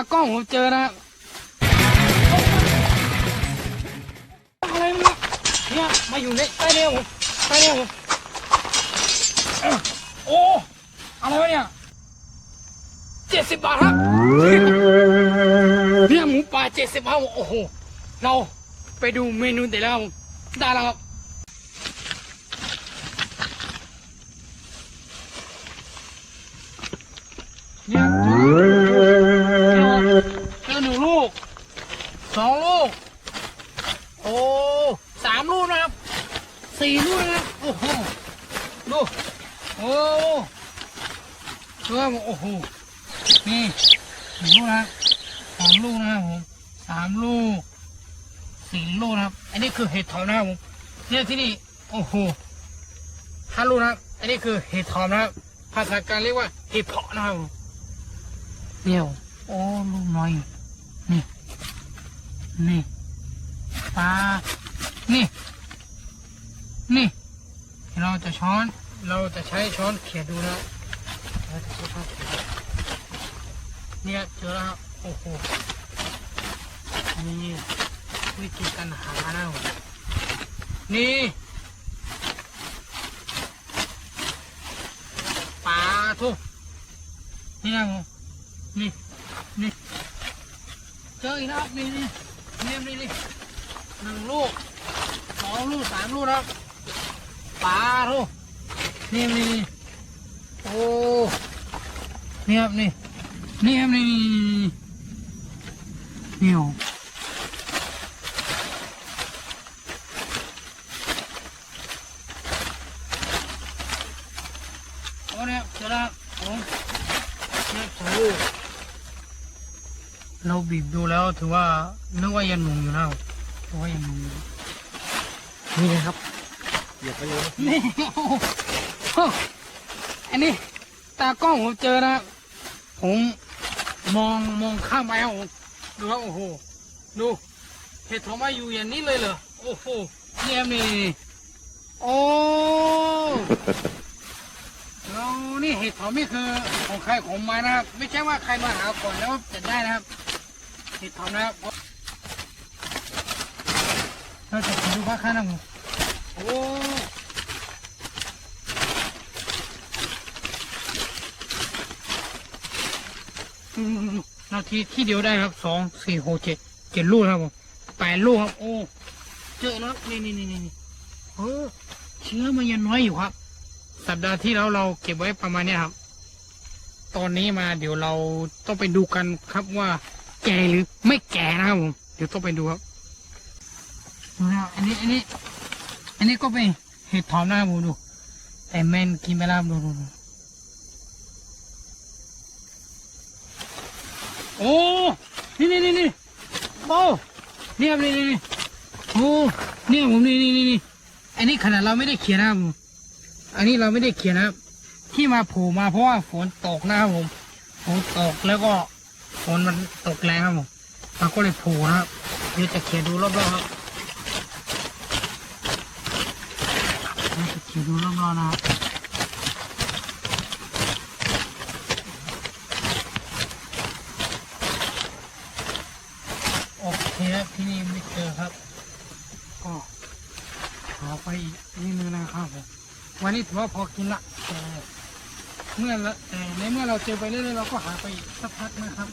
ากล้องผมเจอนะครับอะไรเนี่ยเนี่ยมาอยู่ในใต้เนี่ยผมใต้เนี่ยผมโอ้อะไรวะเนี่ยเจ็ดสิบบาทครับเนี่ยหมูป่าเจ็ดสิบบาทโอ้โหเราไปดูเมนูเด็ดแล้วได้แล้วครับเนี่ยเจอเจอหนึ่งลูกสองลูก โอ้สามลูกนะครับ สี่ลูกนะโอ้โหดูโอ้เชื่อโอ้โหนี่หนึ่งลูกนะสองลูกนะครับผมสามลูกสี่ลูกนะครับ อันนี้คือเห็ดถอบนะครับผมเนี่ยที่นี่โอ้โหห้าลูกนะครับ อันนี้คือเห็ดถอบนะครับภาษากลารเรียกว่าเห็ดเพาะนะครับเดี่ยวโอ้ลูกน้อยนี่นี่ปลานี่ นี่ เราจะช้อนเราจะใช้ช้อนเขี่ยดูนะเนี่ยเจอแล้วครับโอ้โหนี่วิธีการหานะผมนี่ปลาทุกนี่นะผมนี่นี่เจออีกแล้วนี่นี่นี่นี่หนึ่งลูกสองลูกสามลูกนะครับ ปลาทุกนี่นี่นี่โอ้นี่ครับนี่นี่ครับนี่นี่นี่นี่นี่โอ้โอ้เนี่ยเจอแล้วครับผมเนี่ยสองลูกเราบีบดูแล้วถือว่านึกว่ายังหนุ่มอยู่นะถือว่ายังหนุ่มอยู่นี่นะครับ เหยียบไปเลยนี่โอ้โหอันนี้ตากล้องผมเจอนะครับผมมองมองข้ามไปครับผมดูครับโอ้โหดูเห็ดถอมาอยู่อย่างนี้เลยเหรอโอ้โหนี่ครับนี่โอ้เรานี่เห็ดถอมนี่คือของใครของมันนะครับ ไม่ใช่ว่าใครมาหาก่อนแล้วจะได้นะครับ เห็ดถอมนะครับเราจะไปดูภาข้างนะผมโอ้อืม นาทีที่เดียวได้ครับสองสี่หกเจ็ดเจ็ดลูกครับผมแปดลูกครับ โอ้เจอแล้วนี่นี่นี่นี่เออเชื้อมันยังน้อยอยู่ครับ สัปดาห์ที่แล้วเราเก็บไว้ประมาณเนี้ยครับ ตอนนี้มาเดี๋ยวเราต้องไปดูกันครับว่า แก่หรือไม่แก่นะครับผมเดี๋ยวต้องไปดูครับดูนะครับอันนี้อันนี้ อันนี้ก็เป็นเห็ดถอมนะครับผมดู แต่แมนกินไปแล้วครับดูดูดูโอ้นี่นี่นี่นี่โอ้เนี่ครับนี่นี่นี่โอ้เนี่ยผมนี่นี่นี่นี่อันนี้ขนาดเราไม่ได้เขียนนะผมอันนี้เราไม่ได้เขียนนะครับที่มาโผล่มาเพราะว่าฝนตกนะครับผมฝนตกแล้วก็ฝนมันตกแรงครับผมเราก็เลยโผล่นะครับเดี๋ยวจะเขียนดูรอบๆครับ เดี๋ยวจะเขียนดูรอบๆนะครับโอเคครับที่นี่ไม่เจอครับ ก็หาไปอีกนิดนึงนะครับผมวันนี้ถือว่าพอกินละแต่เมื่อละแต่ในเมื่อเราเจอไปเรื่อยๆเราก็หาไปอีกสักพักนะครับ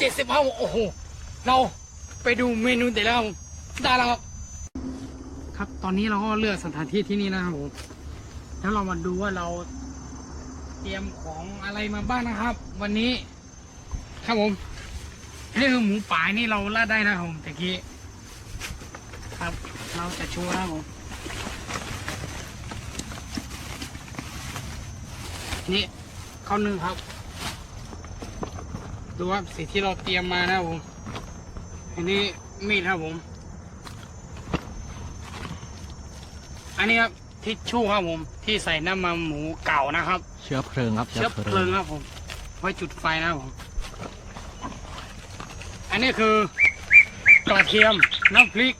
เจ็ดสิบบาโอ้โห เราไปดูเมนูแต่ล้วได้แล้วครับครับ ตอนนี้เราก็เลือกสถานที่ที่นี่นะครับผมแล้วเรามาดูว่าเราเตรียมของอะไรมาบ้างนะครับ วันนี้ ครับผมนี่คือหมูป่านี่เราลาดได้นะครับผมตะกี้ครับ เราจะโชว์นะครับผมนี่ข้าวนึ่งครับ ดูว่าสิ่งที่เราเตรียมมานะครับผมอันนี้มีดครับผม อันนี้ครับทิชชู่ครับผม ที่ใส่น้ำมันหมูเก่านะครับ เชื้อเพลิงครับเชื้อเพลิงครับผม ไว้จุดไฟนะครับผม อันนี้คือกระเทียมน้ำพริก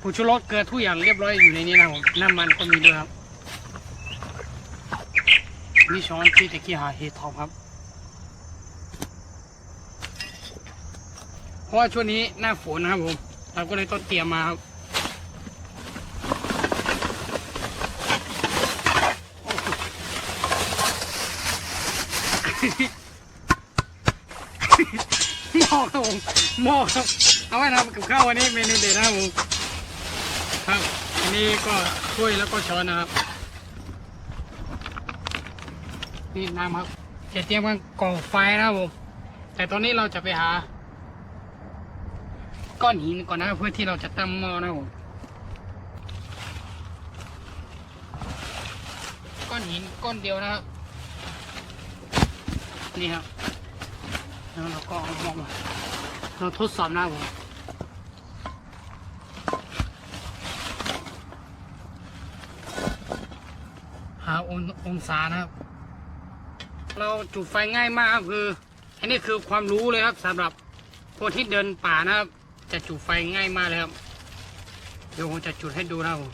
ผงชูรสเกลือทุกอย่างเรียบร้อยอยู่ในนี้นะครับผมน้ำมันก็มีด้วยครับนี่ช้อนที่ตะกี้หาเฮดท็อปครับ เพราะว่าช่วงนี้หน้าฝนนะครับผมเราก็เลยต้องเตรียมมาครับหม้อครับผมหม้อครับ เอาไว้ทำกับข้าววันนี้เมนูเด็ดนะครับผมครับอันนี้ก็ถ้วยแล้วก็ช้อนนะครับ นี่น้ำครับจะเตรียมกันก่อไฟนะครับผมแต่ตอนนี้เราจะไปหา ก้อนหินก่อนนะเพื่อที่เราจะตั้งหม้อนะครับผมก้อนหินก้อนเดียวนะครับนี่ครับแล้วเราก็เอาหม้อมาเราทดสอบนะครับผมหาององศานะครับ เราจุดไฟง่ายมากคืออันนี้คือความรู้เลยครับสำหรับคนที่เดินป่านะครับ จะจุดไฟง่ายมากเลยครับ เดี๋ยวผมจะจุดให้ดูนะครับผม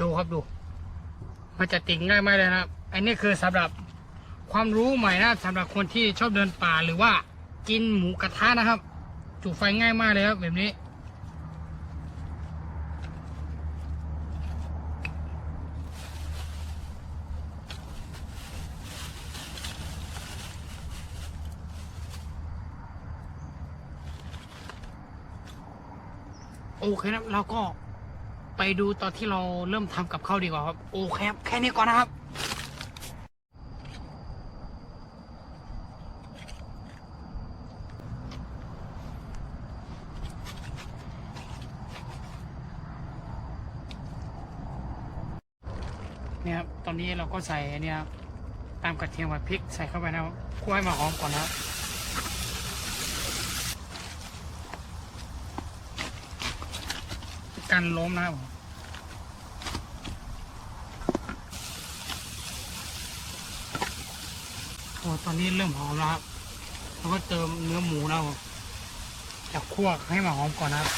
ดูครับดู มันจะติดง่ายมากเลยนะครับ อันนี้คือสำหรับความรู้ใหม่นะครับสำหรับคนที่ชอบเดินป่าหรือว่ากินหมูกระทะนะครับ จุดไฟง่ายมากเลยครับแบบนี้ โอเคนะครับเราก็ไปดูตอนที่เราเริ่มทำกับข้าวดีกว่าครับ โอเคครับแค่นี้ก่อนนะครับเนี่ยครับตอนนี้เราก็ใส่เนี่ยตามกระเทียมกับพริกใส่เข้าไปนะครับคั่วให้มาหอมก่อนนะครับ กันล้มนะครับผมโอ้ตอนนี้เริ่มหอมแล้วครับเราก็เติมเนื้อหมูนะครับผมจะคั่วให้มาหอมก่อนนะครับ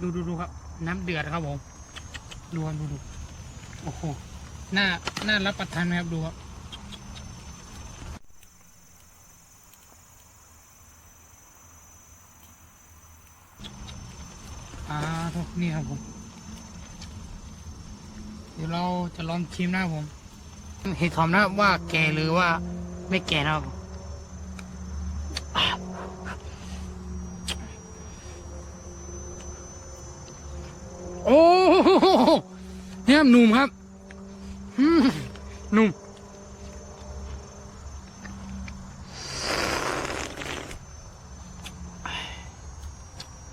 ดูดูดูครับ น้ำเดือดครับผมดูดูดูโอ้โห น่า น่ารับประทานไหมครับ ดูครับอ่าทุกนี่ครับผม เดี๋ยวเราจะลองชิมนะครับผม เห็นถามนะครับว่าแก่หรือว่าไม่แก่นะครับผมโอ้โหเนี่ยหนุ่มครับ นุ่ม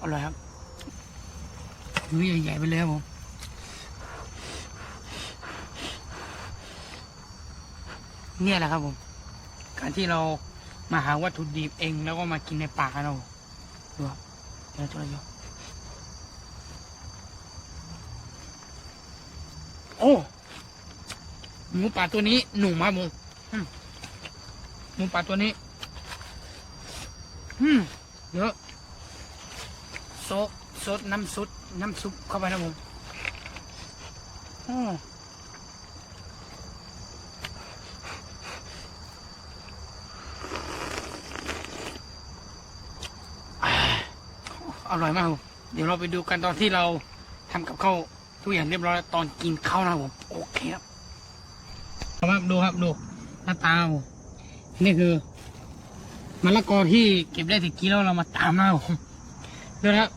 อร่อยครับนื้อใหญ่ๆไปเลยครับผมเนี่ยแหละครับผม การที่เรามาหาวัตถุดิบเองแล้วก็มากินในป่าเราดูครับเดี๋ยวตัวเดียวโอ้ หมูป่าตัวนี้หนุ่มครับผมอืมหมูป่าตัวนี้อืมเยอะซดซดน้ำซุปน้ำซุปเข้าไปนะผมอืมอ่าอร่อยมากครับเดี๋ยวเราไปดูกันตอนที่เราทำกับข้าวทุกอย่างเรียบร้อยแล้วตอนกินข้าวนะผมโอเคครับ ครับดูครับดูหน้าตาผมนี่คือมะละกอที่เก็บได้ถึงกิโลเรามาตามนะครับผมดูนะครับ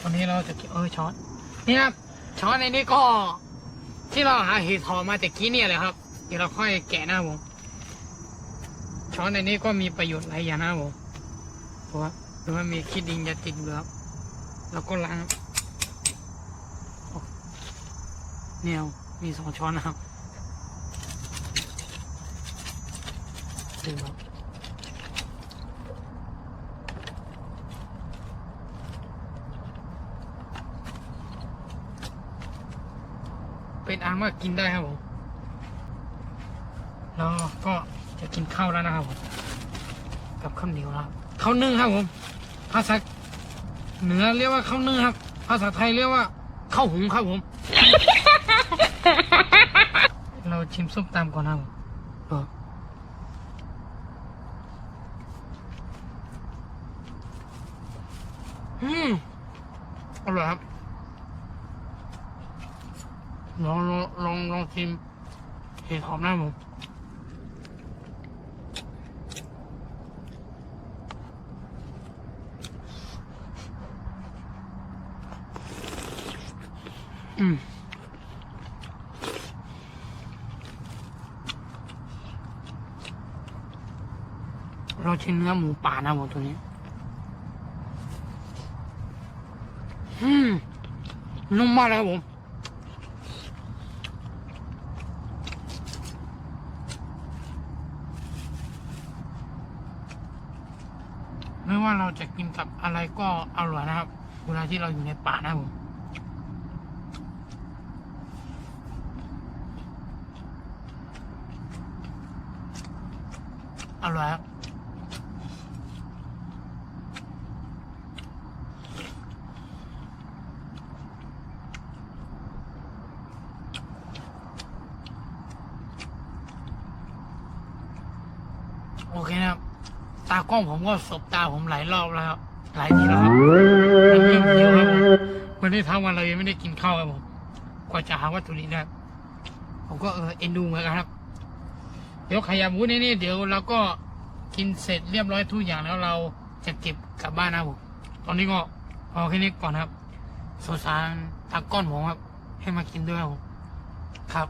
วันนี้เราจะเก็บเออช้อนนี่ครับช้อนในนี้ก็ ที่เราหาเห็ดหอมมาแต่กี้เนี่ยแหละครับ เดี๋ยวเราค่อยแกะหน้าผมช้อนในนี้ก็มีประโยชน์หลายอย่างนะครับผมเพราะว่าหรือว่ามีขี้ดินยาติดอยู่ครับแล้วก็ล้างเนี่ยมีสองช้อนนะครับ ดูครับเป็นอันว่ากินได้ครับผมแล้วก็จะกินข้าวแล้วนะครับผมกับข้าวเหนียวนะครับข้าวนึ่งครับผมภาษาเหนือเรียกว่าข้าวนึ่งครับ ภาษาไทยเรียกว่าข้าวหุงครับผม เราชิมส้มตำก่อนนะครับผมเออ อืมอร่อยครับลองลองลองลองชิมเห็ดหอมหน้าผมอืมเราชิมเนื้อหมูป่านะผมตัวนี้ อืมนุ่มมากเลยครับผมไม่ว่าเราจะกินกับอะไรก็อร่อยนะครับ เวลาที่เราอยู่ในป่านะครับผมอร่อยครับโอเคนะครับ ตากล้องผมก็สบตาผมหลายรอบแล้วครับหลายทีแล้วครับมันยิ่งหิวครับวันนี้ทั้งวันเรายังไม่ได้กินข้าวครับผมกว่าจะหาวัตถุดิบได้ผมก็เออเอ็นดูเหมือนกันครับ เดี๋ยวขยำวุ้นนี่นี่เดี๋ยวเราก็กินเสร็จเรียบร้อยทุกอย่างแล้วเราจะเก็บกลับบ้านนะครับผมตอนนี้ก็พอแค่นี้ก่อนครับสงสารตาก้องผมครับ ให้มากินด้วยครับครับ